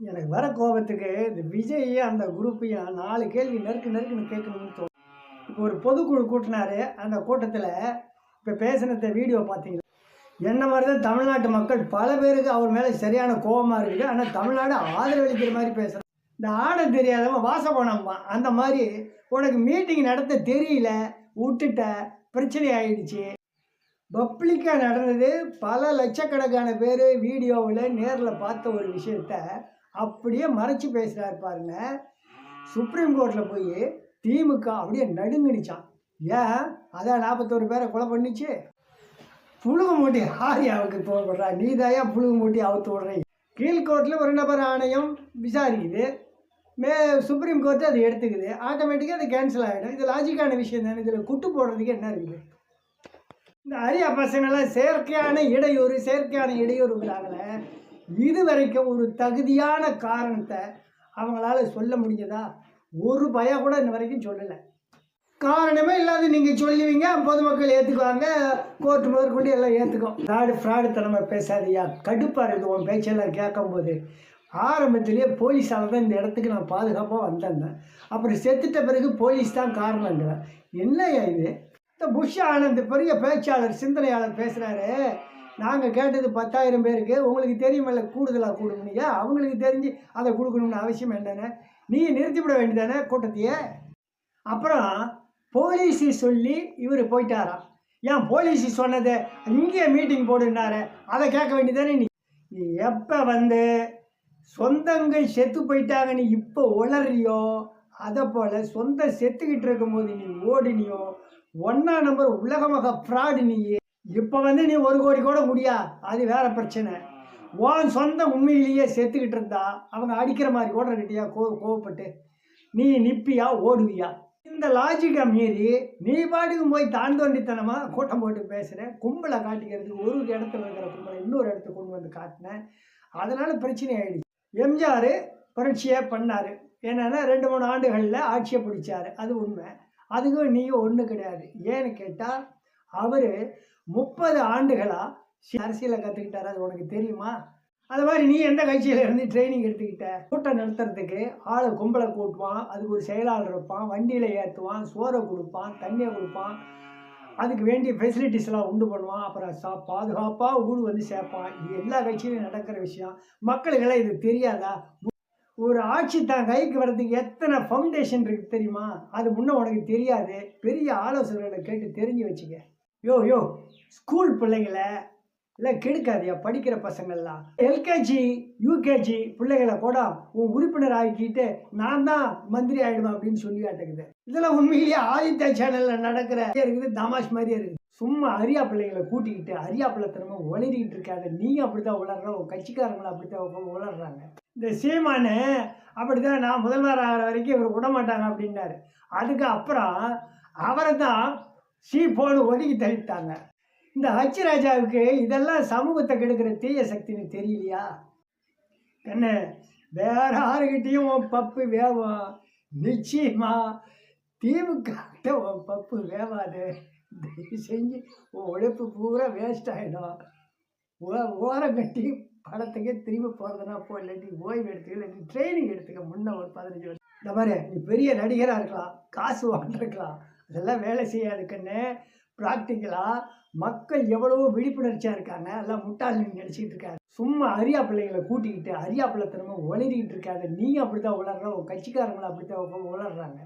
எனக்கு வர கோபத்துக்கு இந்த விஜய் அந்த குரூப்பையும் நாலு கேள்வி நெருக்கு நெருக்குன்னு கேட்கணும்னு தோணும் இப்போ ஒரு பொதுக்குழு கூட்டினாரு. அந்த கூட்டத்தில் இப்போ பேசினத வீடியோ பார்த்தீங்களா என்ன மாதிரி தான் தமிழ்நாட்டு மக்கள் பல பேருக்கு அவர் மேலே சரியான கோபமாக இருக்குது. ஆனால் தமிழ்நாடு ஆதரவளிக்கிற மாதிரி பேசுகிறேன் இந்த ஆட தெரியாதவன் வாசப்போனம்மா அந்த மாதிரி உனக்கு மீட்டிங் நடத்த தெரியல விட்டுட்ட பிரச்சனை ஆயிடுச்சு. பப்ளிக்காக நடந்தது. பல லட்சக்கணக்கான பேர் வீடியோவில் நேரில் பார்த்த ஒரு விஷயத்த அப்படியே மறைச்சு பேசுகிறாரு பாருங்க. சுப்ரீம் கோர்ட்டில் போய் திமுக அப்படியே நடுங்கிடுச்சான் ஏன்? அதான் நாற்பத்தோரு பேரை கொலை பண்ணிச்சு. புழுக மூட்டி ஆரியாவுக்கு தோல்படுறா நீ தாயா புழுக மூட்டி அவுத்து விடுறீ. கீழ்கோர்ட்டில் ஒரு நபர் ஆணையம் விசாரிக்குது. மே சுப்ரீம் கோர்ட்டு அதை எடுத்துக்குது. ஆட்டோமேட்டிக்காக அது கேன்சல் ஆகிடும் இது லாஜிக்கான விஷயம் தானே. இதில் குட்டு போடுறதுக்கு என்ன இருக்குது? இந்த அரியா பசங்களாம் செயற்கையான இடையூறு செயற்கையான இடையூறுங்கிறாங்களே. இது வரைக்கும் ஒரு தகுதியான காரணத்தை அவங்களால சொல்ல முடிஞ்சதா? ஒரு பயம் கூட இன்ன வரைக்கும் சொல்லலை. காரணமே இல்லாத நீங்கள் சொல்லுவீங்க பொதுமக்கள் ஏற்றுக்குவாங்க கோர்ட் முதற்கொண்டு எல்லாம் ஏற்றுக்கும் ஃப்ராடு ஃப்ராடு தலைமை பேசாதியா கடுப்பாக இருக்குது உன் பேச்செல்லாம் கேட்கும்போது. ஆரம்பத்திலேயே போலீஸால் தான் இந்த இடத்துக்கு நான் பாதுகாப்பாக வந்திருந்தேன். அப்புறம் செத்துட்ட பிறகு போலீஸ் தான் காரணங்கிறேன். என்ன இது? இந்த புஷ் ஆனந்த் பெரிய பேச்சாளர் சிந்தனையாளர் பேசுகிறாரு நாங்கள் கேட்டது பத்தாயிரம் பேருக்கு உங்களுக்கு தெரியுமில்ல கூடுதலாக கொடுக்கணுங்க அவங்களுக்கு தெரிஞ்சு அதை கொடுக்கணும்னு அவசியம் என்னென்ன? நீ நிறுத்திவிட வேண்டியதானே கூட்டத்தையே? அப்புறம் போலீஸு சொல்லி இவர் போயிட்டாராம் ஏன் போலீஸு சொன்னதை இங்கேயே மீட்டிங் போடுனாரு அதை கேட்க வேண்டியதானே நீ? நீ எப்போ வந்து சொந்தங்கள் செத்து போயிட்டாங்கன்னு இப்போ உளறியோ அதை போல் சொந்த செத்துக்கிட்டு இருக்கும்போது நீ ஓடினியோ ஒன்றா நம்பர் உலகமாக ஃப்ராடு நீ இப்போ வந்து நீ ஒரு கோடி கூட முடியா? அது வேற பிரச்சனை. உன் சொந்த உண்மையிலேயே செத்துக்கிட்டு இருந்தா அவங்க அடிக்கிற மாதிரி ஓடுறகிட்டியா கோ கோவப்பட்டு. நீ நிப்பியா? ஓடுவியா? இந்த லாஜிக்கை மீறி நீ பாட்டுக்கு போய் தாண்டோண்டித்தனமாக கூட்டம் போட்டு பேசுகிற கும்பலை காட்டிக்கிறதுக்கு ஒரு இடத்துல இருக்கிற கும்பலை இன்னொரு இடத்துக்கு கொண்டு வந்து காட்டினேன் அதனால் பிரச்சனை ஆகிடுச்சு எம்ஜிஆர் புரட்சியை பண்ணார். என்னென்னா ரெண்டு மூணு ஆண்டுகளில் ஆட்சியை பிடிச்சாரு. அது உண்மை. அதுக்கும் நீயும் ஒன்றும் கிடையாது. ஏன்னு கேட்டால் அவர் முப்பது ஆண்டுகளாக அரசியலை கற்றுக்கிட்டாரு அது உனக்கு தெரியுமா? அது மாதிரி நீ எந்த கட்சியில் இருந்து ட்ரைனிங் எடுத்துக்கிட்ட? கூட்டம் நடத்துறதுக்கு ஆளை கும்பலை கூட்டுவான் அதுக்கு ஒரு செயலாளர் இருப்பான் வண்டியில் ஏற்றுவான் சோறை கொடுப்பான் தண்ணியை கொடுப்பான் அதுக்கு வேண்டிய ஃபெசிலிட்டிஸ்லாம் உண்டு பண்ணுவான் அப்புறம் சா பாதுகாப்பாக ஊடு வந்து சேர்ப்பான். இது எல்லா கட்சியிலும் நடக்கிற விஷயம். மக்களுக்கெல்லாம் இது தெரியாதா? ஒரு ஆட்சி தான் கைக்கு வர்றதுக்கு எத்தனை ஃபவுண்டேஷன் இருக்குது தெரியுமா? அது முன்னே உனக்கு தெரியாது. பெரிய ஆலோசனைகளை கேட்டு தெரிஞ்சு வச்சுக்க. யோ யோ ஸ்கூல் பிள்ளைங்களை இல்லை கெடுக்காதியா படிக்கிற பசங்கள்லாம். எல்கேஜி யூகேஜி பிள்ளைகளை கூட உன் உறுப்பினர் ஆகிக்கிட்டு நான் தான் மந்திரி ஆகிடுவேன் அப்படின்னு சொல்லி காட்டுக்குது இதெல்லாம் உண்மையிலேயே ஆதித்யா சேனலில் நடக்கிற இருக்குது தமாஷ் மாதிரியே இருக்குது. சும்மா அரியா பிள்ளைங்களை கூட்டிக்கிட்டு அரியா பிள்ளைத்தனமும் உளறிக்கிட்டு இருக்காத. நீ அப்படித்தான் உளர்ற உன் கட்சிக்காரங்களும் அப்படித்தான் உளர்றாங்க இந்த சீமானு அப்படிதான் நான் முதல்வர் ஆகிற வரைக்கும் இவர் விட மாட்டாங்க அப்படின்னாரு. அதுக்கு அப்புறம் அவரை தான் சீ போன்னு ஒதுக்கி தள்ளிட்டாங்க. இந்த ஹச் ராஜாவுக்கு இதெல்லாம் சமூகத்தை கெடுக்கிற தீய சக்தின்னு தெரியலையா? என்ன வேற யாருக்கிட்டேயும் உன் பப்பு வேவும் நிச்சயமா திமுக உன் பப்பு வேவாது. தயவு செஞ்சு உன் உழைப்பு பூரா வேஸ்ட் ஆகிடும் ஓரம் கட்டி படத்துக்கே திரும்பி போகிறதுனா போ இல்லாட்டி ஓய்வு எடுத்துக்க இல்லாட்டி ட்ரைனிங் எடுத்துக்க. முன்ன ஒரு பதினஞ்சு வருஷம். இந்த மாதிரி நீ பெரிய நடிகராக இருக்கலாம் காசு வாங்கிருக்கலாம் அதெல்லாம் வேலை செய்யாதுக்குன்னு ப்ராக்டிக்கலாக மக்கள் எவ்வளவோ விழிப்புணர்ச்சியாக இருக்காங்க. எல்லாம் முட்டாளின்னு நினச்சிக்கிட்டு இருக்காங்க. சும்மா அரியா பிள்ளைங்களை கூட்டிக்கிட்டு அரியா பிள்ளைத்தனமாக உளறிக்கிட்டு இருக்காங்க நீ அப்படி தான் உளர்ற உன் கட்சிக்காரங்களும் அப்படி தான் உளர்றாங்க